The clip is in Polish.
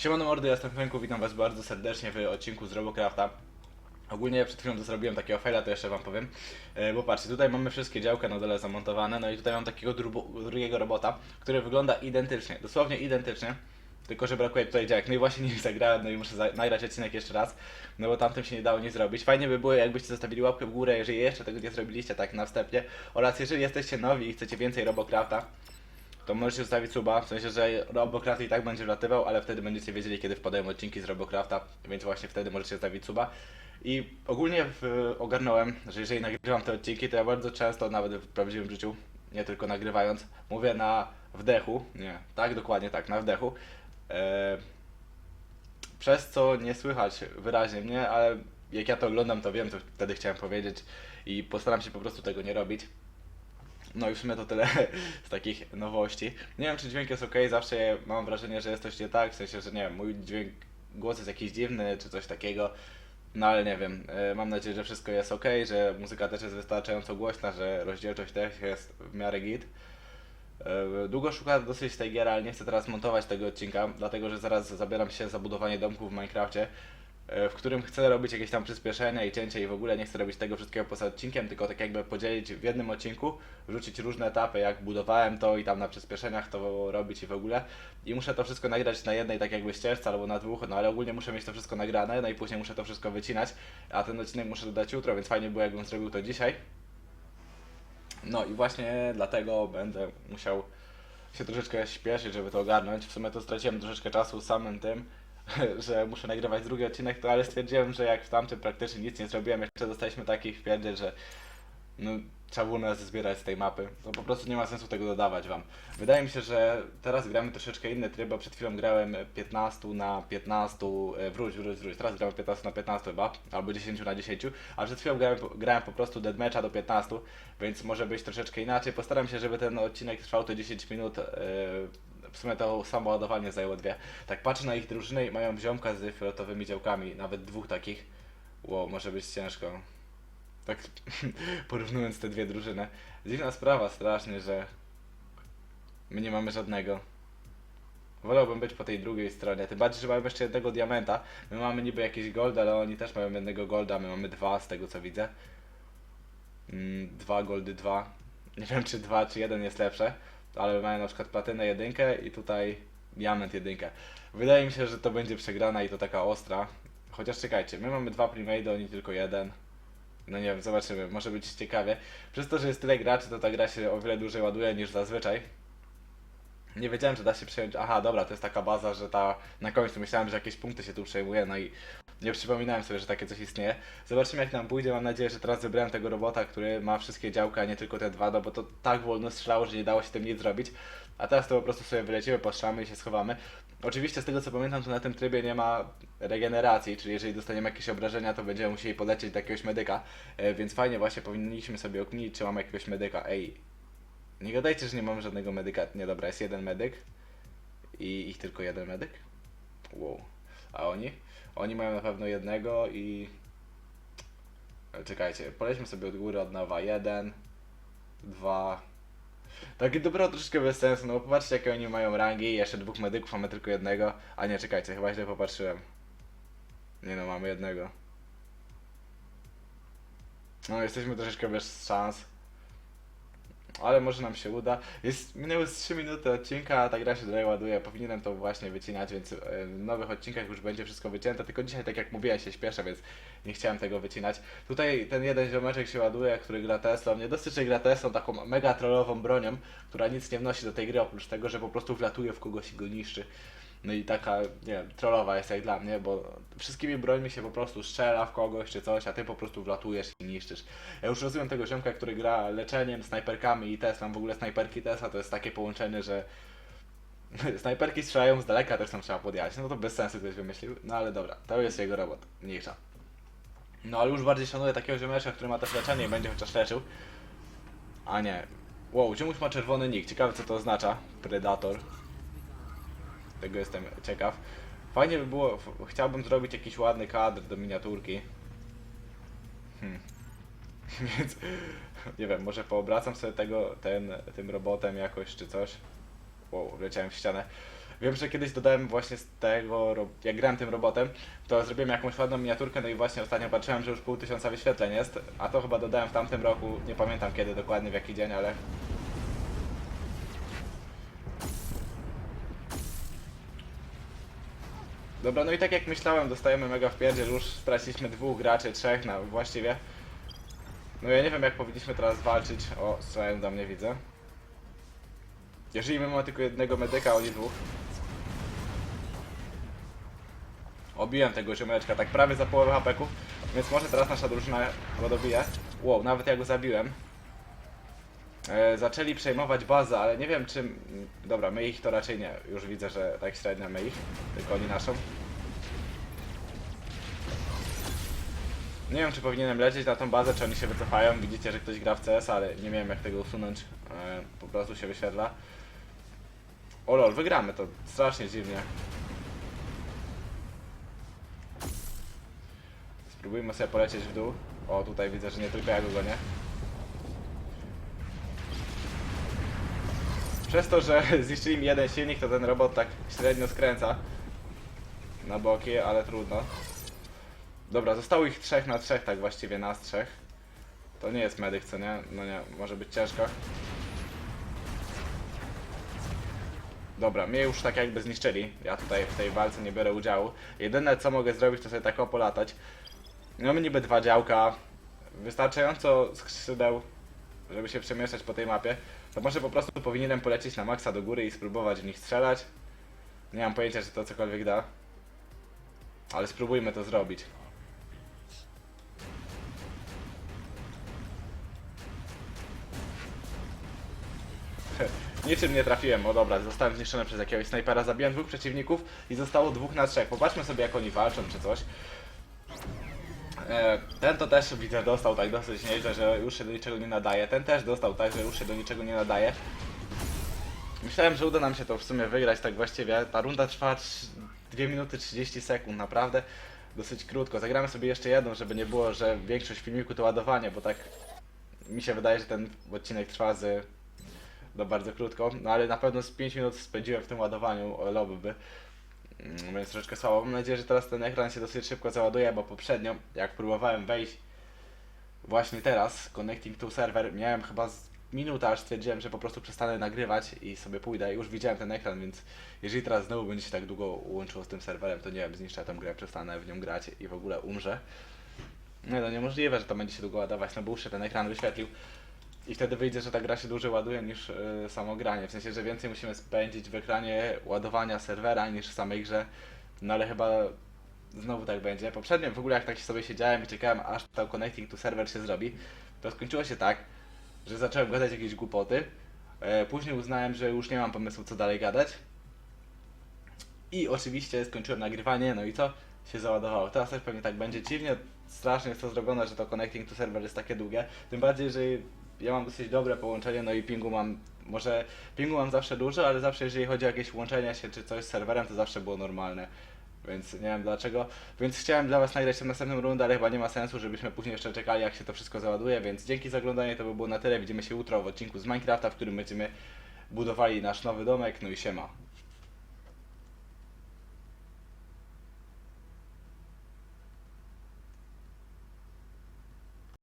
Siemano mordy, ja jestem Fenku, witam was bardzo serdecznie w odcinku z Robocrafta. Ogólnie przed chwilą zrobiłem takiego faila, to jeszcze wam powiem. E, Bo patrzcie, tutaj mamy wszystkie działka na dole zamontowane, no i tutaj mam takiego drugiego robota, który wygląda identycznie, dosłownie identycznie. Tylko, że brakuje tutaj działek. No i właśnie nim zagrałem, no i muszę nagrać odcinek jeszcze raz, no bo tamtym się nie dało nic zrobić. Fajnie by było, jakbyście zostawili łapkę w górę, jeżeli jeszcze tego nie zrobiliście tak na wstępie. Oraz jeżeli jesteście nowi i chcecie więcej Robocrafta, to możecie zostawić suba, w sensie, że Robocraft i tak będzie wlatywał, ale wtedy będziecie wiedzieli, kiedy wpadają odcinki z Robocrafta, więc właśnie wtedy możecie zostawić suba. I ogólnie w, ogarnąłem, że jeżeli nagrywam te odcinki, to ja bardzo często, nawet w prawdziwym życiu, nie tylko nagrywając, mówię na wdechu, nie, tak, dokładnie tak, na wdechu, e, przez co nie słychać wyraźnie mnie, ale jak ja to oglądam, to wiem, co wtedy chciałem powiedzieć i postaram się po prostu tego nie robić. No i w sumie to tyle z takich nowości. Nie wiem, czy dźwięk jest ok, zawsze mam wrażenie, że jest coś nie tak, w sensie, że nie wiem, mój dźwięk, głos jest jakiś dziwny, czy coś takiego. No ale nie wiem, E, mam nadzieję, że wszystko jest ok, że muzyka też jest wystarczająco głośna, że rozdzielczość też jest w miarę git. E, Długo szukałem dosyć tej gier, ale nie chcę teraz montować tego odcinka, dlatego że zaraz zabieram się za budowanie domku w Minecrafcie, w którym chcę robić jakieś tam przyspieszenia i cięcie i w ogóle nie chcę robić tego wszystkiego poza odcinkiem, tylko tak jakby podzielić w jednym odcinku, wrzucić różne etapy, jak budowałem to i tam na przyspieszeniach to robić i w ogóle. I muszę to wszystko nagrać na jednej tak jakby ścieżce albo na dwóch, no ale ogólnie muszę mieć to wszystko nagrane, no i później muszę to wszystko wycinać, a ten odcinek muszę dodać jutro, więc fajnie było jakbym zrobił to dzisiaj. No i właśnie dlatego będę musiał się troszeczkę śpieszyć, żeby to ogarnąć. W sumie to straciłem troszeczkę czasu samym tym, że muszę nagrywać drugi odcinek, to ale stwierdziłem, że jak w tamtym praktycznie nic nie zrobiłem, jeszcze dostaliśmy taki wpierdziel, że no, trzeba było nas zbierać z tej mapy. To po prostu nie ma sensu tego dodawać wam. Wydaje mi się, że teraz gramy troszeczkę inny tryb, bo przed chwilą grałem 15 na 15, e, wróć, wróć, wróć. Teraz gramy 15 na 15 chyba, albo 10 na 10, a przed chwilą grałem, grałem po prostu deathmatcha do 15, więc może być troszeczkę inaczej. Postaram się, żeby ten odcinek trwał to 10 minut. e, w sumie to samo ładowanie zajęło dwie. Tak patrzę na ich drużynę i mają ziomka z fioletowymi działkami, nawet dwóch takich. Ło, może być ciężko. Tak porównując te dwie drużyny. Dziwna sprawa strasznie, że my nie mamy żadnego. Wolałbym być po tej drugiej stronie, tym bardziej, że mamy jeszcze jednego diamenta. My mamy niby jakiś gold, ale oni też mają jednego golda, my mamy dwa z tego co widzę. Mm, dwa goldy, dwa. Nie wiem czy dwa, czy jeden jest lepsze, ale mają na przykład platynę jedynkę i tutaj diament jedynkę. Wydaje mi się, że to będzie przegrana i to taka ostra. Chociaż czekajcie, my mamy dwa primate, oni tylko jeden. No nie wiem, zobaczymy, może być ciekawie. Przez to, że jest tyle graczy, to ta gra się o wiele dłużej ładuje niż zazwyczaj. Nie wiedziałem, że da się przejąć. Aha, dobra, to jest taka baza, że ta na końcu myślałem, że jakieś punkty się tu przejmuje, no i nie przypominałem sobie, że takie coś istnieje. Zobaczymy jak nam pójdzie. Mam nadzieję, że teraz wybrałem tego robota, który ma wszystkie działka, a nie tylko te dwa, no bo to tak wolno strzelało, że nie dało się tym nic zrobić. A teraz to po prostu sobie wylecimy, postrzelamy i się schowamy. Oczywiście z tego co pamiętam, to na tym trybie nie ma regeneracji, czyli jeżeli dostaniemy jakieś obrażenia, to będziemy musieli podlecieć do jakiegoś medyka. E, więc fajnie właśnie powinniśmy sobie okminić, czy mamy jakiegoś medyka. Ej, nie gadajcie, że nie mamy żadnego medyka. Nie dobra, jest jeden medyk. I ich tylko jeden medyk. Wow. A oni? Oni mają na pewno jednego i... E, Czekajcie, polećmy sobie od góry od nowa. Jeden, dwa... Takie dobro troszeczkę bez sensu, no bo popatrzcie jakie oni mają rangi, jeszcze dwóch medyków, mamy tylko jednego. A nie, czekajcie, chyba źle popatrzyłem. Nie no, mamy jednego. No, jesteśmy troszeczkę bez szans. Ale może nam się uda. Jest, minęły z 3 minuty odcinka, a ta gra się dalej ładuje. Powinienem to właśnie wycinać, więc e, w nowych odcinkach już będzie wszystko wycięte. Tylko dzisiaj, tak jak mówiłem, się śpieszę, więc nie chciałem tego wycinać. Tutaj ten jeden ziomeczek się ładuje, który gra Teslą. Nie dosyć, gra Teslą taką mega trollową bronią, która nic nie wnosi do tej gry, oprócz tego, że po prostu wlatuje w kogoś i go niszczy. No i taka, nie wiem, trollowa jest jak dla mnie, bo wszystkimi brońmi się po prostu strzela w kogoś czy coś, a ty po prostu wlatujesz i niszczysz. Ja już rozumiem tego ziomka, który gra leczeniem, snajperkami i Teslą. W ogóle snajperki Tesla to jest takie połączenie, że snajperki strzelają z daleka, też tam trzeba podjechać. No to bez sensu ktoś wymyślił, no ale dobra, to jest jego robot, mniejsza. No ale już bardziej szanuję takiego ziomeczka, który ma też leczenie i będzie chociaż leczył. A nie. Wow, ziomuś ma czerwony nick, ciekawe co to oznacza. Predator. Tego jestem ciekaw. Fajnie by było, chciałbym zrobić jakiś ładny kadr do miniaturki. Hmm. Więc nie wiem, może poobracam sobie tego, ten, tym robotem jakoś czy coś. Wow, wleciałem w ścianę. Wiem, że kiedyś dodałem właśnie z tego, jak grałem tym robotem, to zrobiłem jakąś ładną miniaturkę, no i właśnie ostatnio patrzyłem, że już pół tysiąca wyświetleń jest, a to chyba dodałem w tamtym roku, nie pamiętam kiedy dokładnie, w jaki dzień, ale... Dobra, no i tak jak myślałem, dostajemy mega w pierdziel, już straciliśmy dwóch graczy, trzech na właściwie. No ja nie wiem jak powinniśmy teraz walczyć. O, strzelają do mnie, widzę. Jeżeli my mamy tylko jednego medyka, oni dwóch. Obiłem tego ziomeczka, tak prawie za połowę hapeków, więc może teraz nasza drużyna go dobije. Wow, nawet ja go zabiłem. E, zaczęli przejmować bazę, ale nie wiem czym... Dobra, my ich to raczej nie. Już widzę, że tak średnio my ich, tylko oni naszą. Nie wiem, czy powinienem lecieć na tą bazę, czy oni się wycofają. Widzicie, że ktoś gra w CS, ale nie wiem jak tego usunąć. E, po prostu się wyświetla. O lol, wygramy to. Strasznie dziwnie. Spróbujmy sobie polecieć w dół. O, tutaj widzę, że nie tylko ja go gonię. Przez to, że zniszczyli mi jeden silnik, to ten robot tak średnio skręca na boki, ale trudno. Dobra, zostało ich trzech na trzech, tak właściwie nas trzech. To nie jest medyk, co nie? No nie, może być ciężko. Dobra, mnie już tak jakby zniszczyli. Ja tutaj w tej walce nie biorę udziału. Jedyne co mogę zrobić, to sobie tak opolatać. Mamy niby dwa działka. Wystarczająco skrzydeł, żeby się przemieszczać po tej mapie. To może po prostu powinienem polecieć na maksa do góry i spróbować w nich strzelać. Nie mam pojęcia, czy to cokolwiek da. Ale spróbujmy to zrobić. Niczym nie trafiłem, o dobra, zostałem zniszczony przez jakiegoś snajpera, zabiłem dwóch przeciwników i zostało dwóch na trzech. Popatrzmy sobie jak oni walczą czy coś. E, ten to też widzę dostał tak dosyć nieźle, że już się do niczego nie nadaje. Ten też dostał tak, że już się do niczego nie nadaje. Myślałem, że uda nam się to w sumie wygrać tak właściwie. Ta runda trwa 2 minuty 30 sekund, naprawdę dosyć krótko. Zagramy sobie jeszcze jedną, żeby nie było, że większość filmiku to ładowanie, bo tak mi się wydaje, że ten odcinek trwa z no bardzo krótko, no ale na pewno z 5 minut spędziłem w tym ładowaniu lobby, Mm, więc troszeczkę słabo. Mam nadzieję, że teraz ten ekran się dosyć szybko załaduje, bo poprzednio, jak próbowałem wejść właśnie teraz, connecting to server, miałem chyba z minutę, aż stwierdziłem, że po prostu przestanę nagrywać i sobie pójdę. Już widziałem ten ekran, więc jeżeli teraz znowu będzie się tak długo łączyło z tym serwerem, to nie wiem, zniszczę tę grę, przestanę w nią grać i w ogóle umrze. No, niemożliwe, że to będzie się długo ładować, no bo już się ten ekran wyświetlił. I wtedy wyjdzie, że ta gra się dłużej ładuje niż y, samo granie. W sensie, że więcej musimy spędzić w ekranie ładowania serwera niż w samej grze. No ale chyba znowu tak będzie. Poprzednio w ogóle jak tak sobie siedziałem i czekałem aż to connecting to server się zrobi, to skończyło się tak, że zacząłem gadać jakieś głupoty. E, później uznałem, że już nie mam pomysłu co dalej gadać. I oczywiście skończyłem nagrywanie, no i co? Się załadowało. Teraz też pewnie tak będzie. Dziwnie, strasznie jest to zrobione, że to connecting to server jest takie długie. Tym bardziej, że ja mam dosyć dobre połączenie, no i pingu mam, może pingu mam zawsze dużo, ale zawsze jeżeli chodzi o jakieś łączenie się czy coś z serwerem, to zawsze było normalne. Więc nie wiem dlaczego. Więc chciałem dla Was nagrać tę następną rundę, ale chyba nie ma sensu, żebyśmy później jeszcze czekali, jak się to wszystko załaduje. Więc dzięki za oglądanie, to by było na tyle. Widzimy się jutro w odcinku z Minecrafta, w którym będziemy budowali nasz nowy domek. No i siema.